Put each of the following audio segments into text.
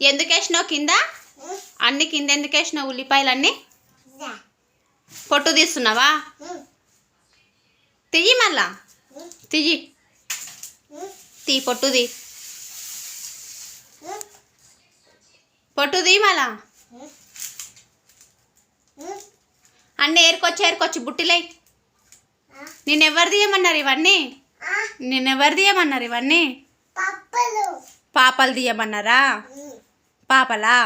ఎందుకు వేసినావు కింద? అన్ని కింద ఎందుకు వేసినావు ఉల్లిపాయలు అన్నీ పొట్టు తీస్తున్నావా? తియ్యి మళ్ళా? తియ్యి. తీ పొట్టుది పొట్టుది మళ్ళా? అన్నీ ఏరుకొచ్చి ఏరుకొచ్చి బుట్టిలై. నిన్నెవరు తీయమన్నారు ఇవన్నీ? నిన్నెవరు తీయమన్నారు ఇవన్నీ? పాపలు తీయమన్నారా? పాపలా?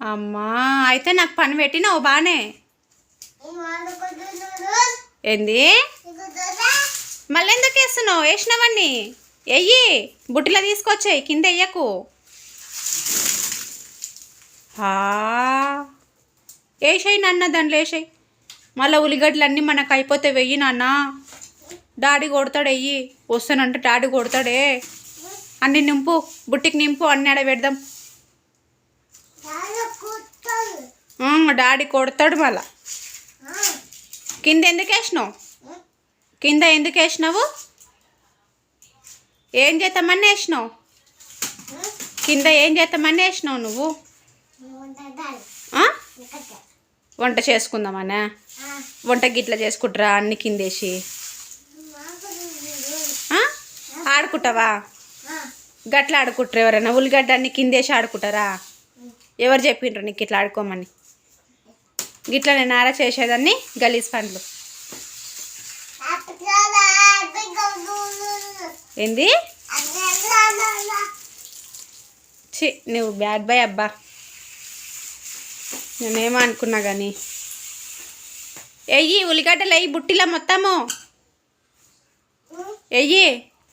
అమ్మా అయితే నాకు పని పెట్టినావు బానే. ఏంది? మళ్ళీ ఎందుకు వేస్తున్నావు? వేసినవన్నీ. వెయ్యి బుట్టిలో తీసుకొచ్చాయి కింద వెయ్యకు వేసాయి నాన్న దాంట్లో వేసాయి. మళ్ళీ ఉల్లిగడ్డలు అన్నీ మనకు అయిపోతే వెయ్యి నాన్న. డాడీ కొడతాడు వెయ్యి వస్తానంటే డాడీ కొడతాడే. అన్ని నింపు బుట్టికి నింపు అన్ని ఆడ పెడదాం. డాడీ కొడతాడు. మళ్ళా. కింద ఎందుకు వేసినావు? కింద ఎందుకు వేసినావు? ఏం చేద్దామని వేసినావు? కింద ఏం చేద్దామని వేసినావు నువ్వు? వంట చేసుకుందామనా? వంట గిట్ల చేసుకుంటారా అన్ని కిందేసి? ఆడుకుంటావా? గట్ల ఆడుకుంటారు ఎవరైనా? ఉల్లిగడ్డ అన్ని కిందేసి ఆడుకుంటారా? ఎవరు చెప్పిండ్రు నీకు ఇట్లా ఆడుకోమని? గిట్ల నేను ఆరా చేసేదాన్ని గలీజ్ పండ్లు ఏంది? చి నువ్వు బ్యాడ్ బాయ్ అబ్బా. నేనేమో అనుకున్నా కానీ ఎయ్యి ఉల్లిగడ్డలు ఎయ్యి బుట్టిలో మొత్తము. ఎయ్యి